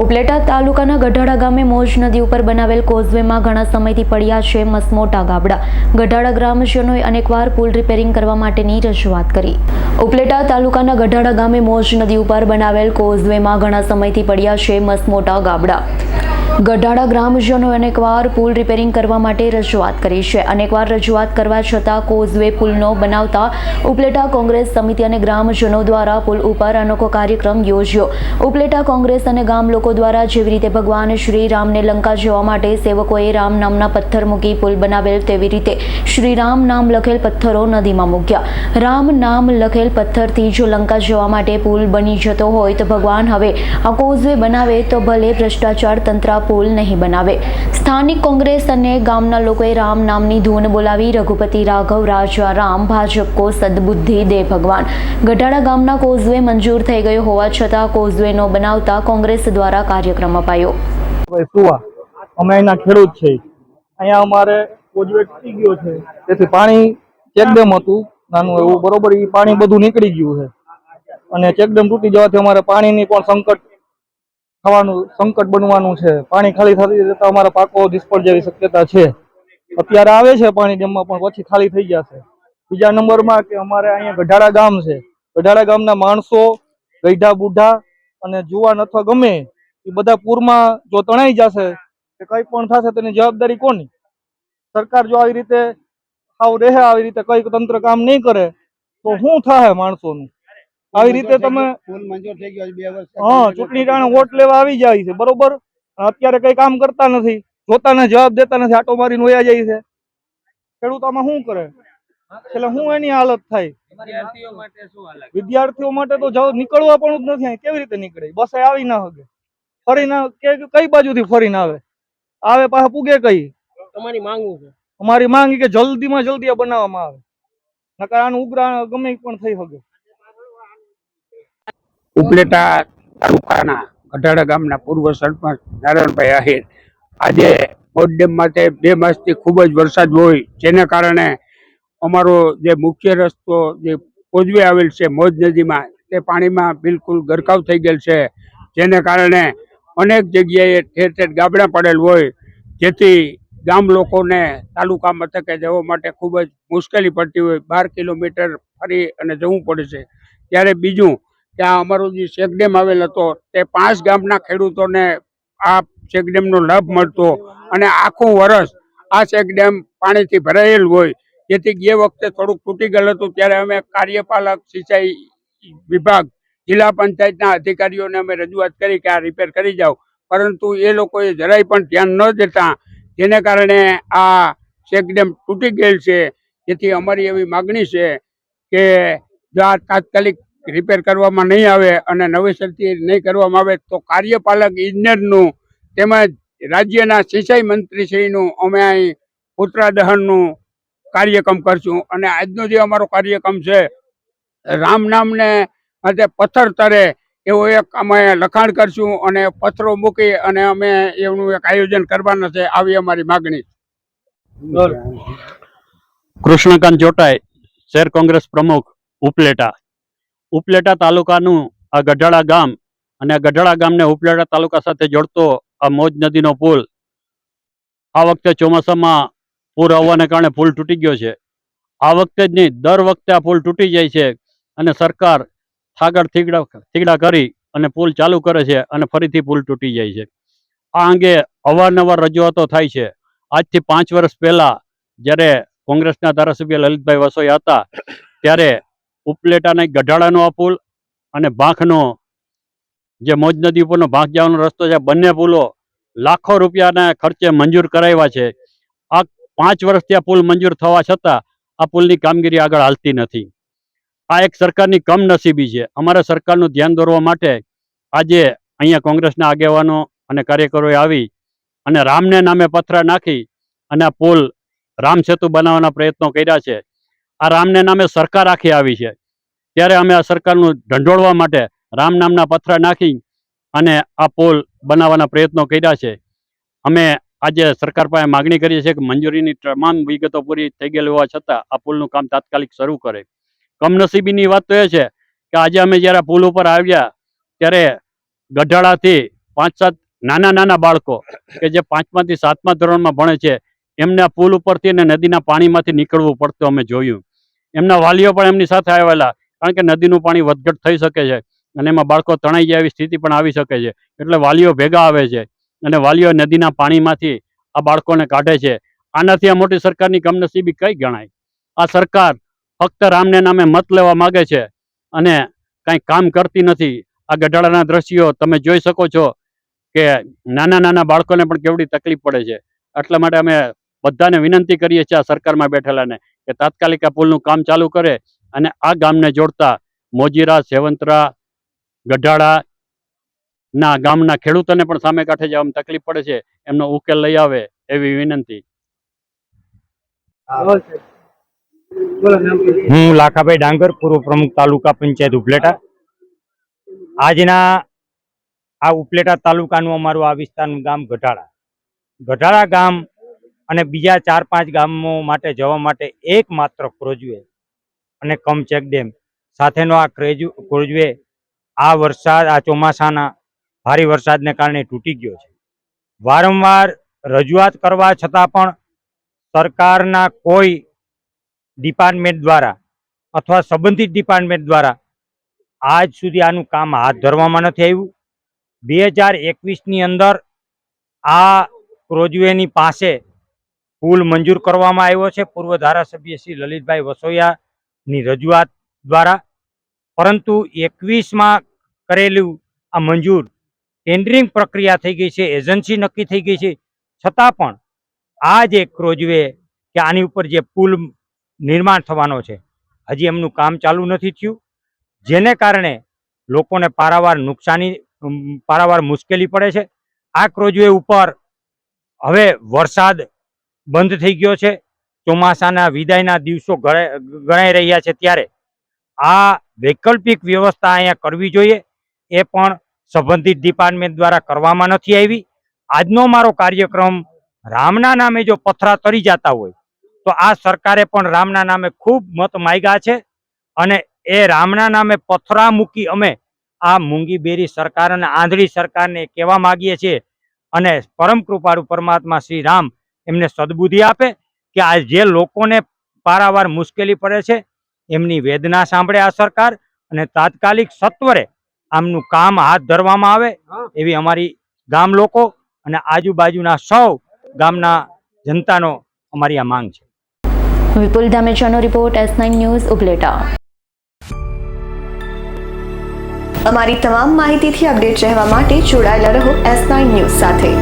ઉપલેટા તાલુકાના ગઢાડા ગામે મોજ નદી ઉપર બનાવેલ કોઝવેમાં ઘણા સમયથી પડ્યા છે મસમોટા ગાબડા. ગઢાડા ગ્રામજનોએ અનેકવાર પુલ રિપેરિંગ કરવા માટેની રજૂઆત કરી. ઉપલેટા તાલુકાના ગઢાડા ગામે મોજ નદી ઉપર બનાવેલ કોઝવેમાં ઘણા સમયથી પડ્યા છે મસમોટા ગાબડા. ગઢાડા ગ્રામજનો અનેકવાર પુલ રિપેરિંગ કરવા માટે રજૂઆત કરી છે. અનેકવાર રજૂઆત કરવા છતાં કોઝવે પુલનો બનાવતા ઉપલેટા કોંગ્રેસ સમિતિ અને ગ્રામજનો દ્વારા પુલ ઉપર અનોખો કાર્યક્રમ યોજ્યો. ઉપલેટા કોંગ્રેસ અને ગામ લોકો દ્વારા જેવી રીતે ભગવાન શ્રી રામને લંકા જવા માટે સેવકોએ રામ નામના પથ્થર મૂકી પુલ બનાવેલ તેવી રીતે શ્રી રામ નામ લખેલ પથ્થરો નદીમાં મૂક્યા. રામ નામ લખેલ પથ્થરથી જો લંકા જવા માટે પુલ બની જતો હોય તો ભગવાન હવે આ કોઝવે બનાવે તો ભલે ભ્રષ્ટાચાર તંત્ર પુલ નહીં બનાવે. સ્થાનિક કોંગ્રેસ અને ગામના લોકોએ રામ નામની ધૂન બોલાવી રઘુપતિ રાઘવ, રાજા રામ ભાજપ કો સદબુદ્ધિ દે ભગવાન. ગઢાડા ગામના કોઝવે મંજૂર થઈ ગયો હોવા છતાં કોઝવેનો બનાવતા કોંગ્રેસ દ્વારા કાર્યક્રમ અપાયો. અમે અહીંના ખેડૂત છે અહીંયા અમારે કોઝવે તૂટી ગયો છે. તેથી પાણી ચેકડેમ હતું, નાનું એવું, બરોબર એ પાણી બધું નીકળી ગયું છે. અને ચેકડેમ તૂટી જવાથી અમારે પાણીની પણ સંકટ થવાનું સંકટ બનવાનું છે. પાણી ખાલી થતી જતા અમારા પાકો નિષ્ફળ જેવી શક્યતા છે. અત્યારે આવે છે પાણી ડેમમાં પણ પછી ખાલી થઈ જશે બીજા નંબરમાં કે અમારે અહીંયા ગઢાડા ગામ છે. ગઢાડા ગામના માણસો ગઈઢા બુઢા અને જુવાન અથવા ગમે, એ બધા પૂરમાં જો તણાઈ જશે કે કંઈ પણ થશે તેની જવાબદારી કોની? સરકાર જો આવી રીતે આવ રહે, આવી રીતે કઈ તંત્ર કામ નહીં કરે, તો શું થાય માણસોનું? આવી રીતે તમે ફૂલ મંજૂર થઈ ગયો છે બે વર્ષ હા ચૂંટણી ટાણે વોટ લેવા આવી જાય છે બરોબર? અત્યારે કઈ કામ કરતા નથી જોતા ને જવાબ દેતા નથી આટો મારીને વયા જાય છે. ખેડૂત આમાં શું કરે? એટલે શું એની હાલત થાય? વિદ્યાર્થીઓ માટે શું હાલત? વિદ્યાર્થીઓ માટે તો જવ નીકળવા પણ જ નથી કેવી રીતે નીકળે? બસ આવી ના શકે ફરીને કે કઈ બાજુથી ફરીને આવે? આવે પાછા પૂગે કઈ? તમારી માંગવું છે. અમારી માંગ કે જલ્દીમાં જલ્દી આ બનાવવામાં આવે. નકર આનું ઉગ્ર ગમે પણ થઈ શકે ઉપલેટા તાલુકાના ગઢાડા ગામના પૂર્વ સરપંચ નારાયણભાઈ આહિર. આજે મોજ ડેમ માટે બે માસથી ખૂબ જ વરસાદ હોય, જેને કારણે અમારો જે મુખ્ય રસ્તો જે કોજવે આવેલ છે મોજ નદીમાં, તે પાણીમાં બિલકુલ ગરકાવ થઈ ગયેલ છે. જેને કારણે અનેક જગ્યાએ ઠેર ઠેર ગાબડા પડેલ હોય, જેથી ગામ લોકોને તાલુકા મથકે જવા માટે ખૂબ જ મુશ્કેલી પડતી હોય. બાર કિલોમીટર ફરી અને જવું પડે છે. ત્યારે બીજું કે અમારું જે ચેકડેમ આવેલ હતો, તે પાંચ ગામના ખેડૂતોને આ ચેકડેમનો લાભ મળતો અને આખું વર્ષ આ ચેકડેમ પાણીથી ભરાયેલ હોય. જેથી જે વખતે થોડુંક તૂટી ગયેલ હતું, ત્યારે અમે કાર્યપાલક, સિંચાઈ વિભાગ, જિલ્લા પંચાયતના અધિકારીઓને અમે રજૂઆત કરી કે આ રિપેર કરી જાઓ. પરંતુ એ લોકોએ જરાય પણ ધ્યાન ન દેતા, જેને કારણે આ ચેકડેમ તૂટી ગયેલ છે. જેથી અમારી એવી માગણી છે કે જો આ તાત્કાલિક રિપેર કરવામાં નહીં આવે અને નવેસરથી નહીં કરવામાં આવે તો કાર્યપાલક ઇજનેરનું તેમજ રાજ્યના સિંચાઈ મંત્રીશ્રીનું અમે અહીં પુતળા દહનનું કાર્યક્રમ કરશું. અને આજનો જે અમારો કાર્યક્રમ છે, રામ નામને માટે પથ્થર તરે એવો એક અમે લખાણ કરશું અને પથ્થરો મૂકી અને અમે એનું એક આયોજન કરવાના છે, આવી અમારી માગણી કૃષ્ણકાંત જોટાઈ, શહેર કોંગ્રેસ પ્રમુખ ઉપલેટા. ઉપલેટા તાલુકાનું આ ગઢાળા ગામ અને આ ગઢાળા ગામને ઉપલેટા તાલુકા સાથે જોડતો આ મોજ નદીનો પુલ આ વખતે ચોમાસામાં પૂર આવવાને કારણે પુલ તૂટી ગયો છે. આ વખતે જ નહીં, દર વખતે આ પુલ તૂટી જાય છે અને સરકાર થાગડ થીગડા થીગડા કરી અને પુલ ચાલુ કરે છે અને ફરીથી પુલ તૂટી જાય છે. આ અંગે અવારનવાર રજૂઆતો થાય છે. આજથી પાંચ વર્ષ પહેલાં જ્યારે કોંગ્રેસના ધારાસભ્ય લલિતભાઈ વસોઈ હતા ત્યારે ઉપલેટાના ગઢાળાનો આ પુલ અને ભાંખનો જે મોજ નદી ઉપરનો ભાંખ જવાનો રસ્તો છે બંને પુલો લાખો રૂપિયાના ખર્ચે મંજૂર કરાવ્યા છે. આ પાંચ વર્ષથી આ પુલ મંજૂર થવા છતાં આ પુલની કામગીરી આગળ હાલતી નથી. આ એક સરકારની કમનસીબી છે. અમારે સરકારનું ધ્યાન દોરવા માટે આજે અહીંયા કોંગ્રેસના આગેવાનો અને કાર્યકરોએ આવી અને રામને નામે પથરા નાખી અને આ પુલ રામ સેતુ બનાવવાના પ્રયત્નો કર્યા છે. આ રામને નામે સરકાર આખી આવી છે. ત્યારે અમે આ સરકારનું ઢંઢોળવા માટે રામ નામના પથરા નાખી અને આ પુલ બનાવવાના પ્રયત્નો કર્યા છે. અમે આજે સરકાર પાસે માગણી કરીએ છીએ કે મંજૂરીની તમામ વિગતો પૂરી થઈ ગયેલી હોવા છતાં આ પુલનું કામ તાત્કાલિક શરૂ કરે. કમનસીબીની વાત તો એ છે કે આજે અમે જ્યારે પુલ ઉપર આવ્યા ત્યારે ગઢાળાથી પાંચ સાત નાના નાના બાળકો કે જે પાંચમાંથી સાતમા ધોરણમાં ભણે છે એમને પુલ ઉપરથી અને નદીના પાણીમાંથી નીકળવું પડતું અમે જોયું. એમના વાલીઓ પણ એમની સાથે આવેલા. કારણ કે નદીનું પાણી વધઘટ થઈ શકે છે અને એમાં બાળકો તણાઈ જાય એવી સ્થિતિ પણ આવી શકે છે. એટલે વાલીઓ ભેગા આવે છે અને વાલીઓ નદીના પાણીમાંથી આ બાળકોને કાઢે છે. આનાથી આ મોટી સરકારની કમનસીબી કઈ ગણાય? આ સરકાર ફક્ત રામને નામે મત લેવા માગે છે અને કાંઈ કામ કરતી નથી. આ ગઢાળાના દ્રશ્યો તમે જોઈ શકો છો કે નાના નાના બાળકોને પણ કેવડી તકલીફ પડે છે. એટલા માટે અમે બધાને વિનંતી કરીએ છીએ આ સરકારમાં બેઠેલાને કે તાત્કાલિક આ પુલનું કામ ચાલુ કરે અને આ ગામને જોડતા મોજીરા સેવંતરા ગઢાળા ના ગામના ખેડૂતોને પણ સામે કાંઠે જવામાં તકલીફ પડે છે. એમનો ઉકેલ લઈ આવે એવી વિનંતી. હું લાખાભાઈ ડાંગર પૂર્વ પ્રમુખ તાલુકા પંચાયત ઉપલેટા. આજના આ ઉપલેટા તાલુકાનું અમારું આ વિસ્તારનું ગામ ગઢાળા. ગઢાળા ગામ અને બીજા ચાર પાંચ ગામો માટે જવા માટે એકમાત્ર ક્રોજવે અને કમ ચેક ડેમ. સાથેનો આ ક્રેજુ ક્રોજવે આ વરસાદ, આ ચોમાસાના ભારે વરસાદને કારણે તૂટી ગયો છે. વારંવાર રજૂઆત કરવા છતાં પણ સરકારના કોઈ ડિપાર્ટમેન્ટ દ્વારા અથવા સંબંધિત ડિપાર્ટમેન્ટ દ્વારા આજ સુધી આનું કામ હાથ ધરવામાં નથી આવ્યું. બે હજાર એકવીસની અંદર આ ક્રોજવેની પાસે પુલ મંજૂર કરવામાં આવ્યો છે. પૂર્વ ધારાસભ્ય શ્રી લલિતભાઈ વસોયાની રજૂઆત દ્વારા. પરંતુ એકવીસમાં કરેલું આ મંજૂર ટેન્ડરિંગ પ્રક્રિયા થઈ ગઈ છે. એજન્સી નક્કી થઈ ગઈ છે. છતાં પણ આ જે ક્રોજવે કે આની ઉપર જે પુલ નિર્માણ થવાનો છે. હજી એમનું કામ ચાલુ નથી થયું. જેને કારણે લોકોને પારાવાર નુકસાની પારાવાર મુશ્કેલી પડે છે. આ ક્રોજવે ઉપર હવે વરસાદ બંધ થઈ ગયો છે. ચોમાસાના વિદાયના દિવસો ગણાઈ રહ્યા છે ત્યારે આ વૈકલ્પિક વ્યવસ્થા અહીંયા કરવી જોઈએ. એ પણ સંબંધિત ડિપાર્ટમેન્ટ દ્વારા કરવામાં નથી આવી. આજનો મારો કાર્યક્રમ રામના નામે જો પથરા તરી જતા હોય, તો આ સરકારે પણ રામના નામે ખૂબ મત માગ્યા છે અને એ રામના નામે પથરા મૂકી અમે આ મૂંગીબેરી સરકાર અને આંધળી સરકારને કહેવા માગીએ છીએ અને પરમ કૃપાળુ પરમાત્મા શ્રી રામ એમને સદબુદ્ધિ આપે કે આ જે લોકોને પારાવાર મુશ્કેલી પડે છે એમની વેદના સાંભળે આ સરકાર અને તાત્કાલિક સત્વરે આમનું કામ હાથ ધરવામાં આવે એવી અમારી ગામ લોકો અને આજુબાજુના સૌ ગામના જનતાનો અમારી આ માંગ છે. Vipul ધામેચાનો report S nine news Upleta. અમારી તમામ માહિતીથી અપડેટ રહેવા માટે જોડાયેલા રહો એસ નાઇન ન્યૂઝ સાથે.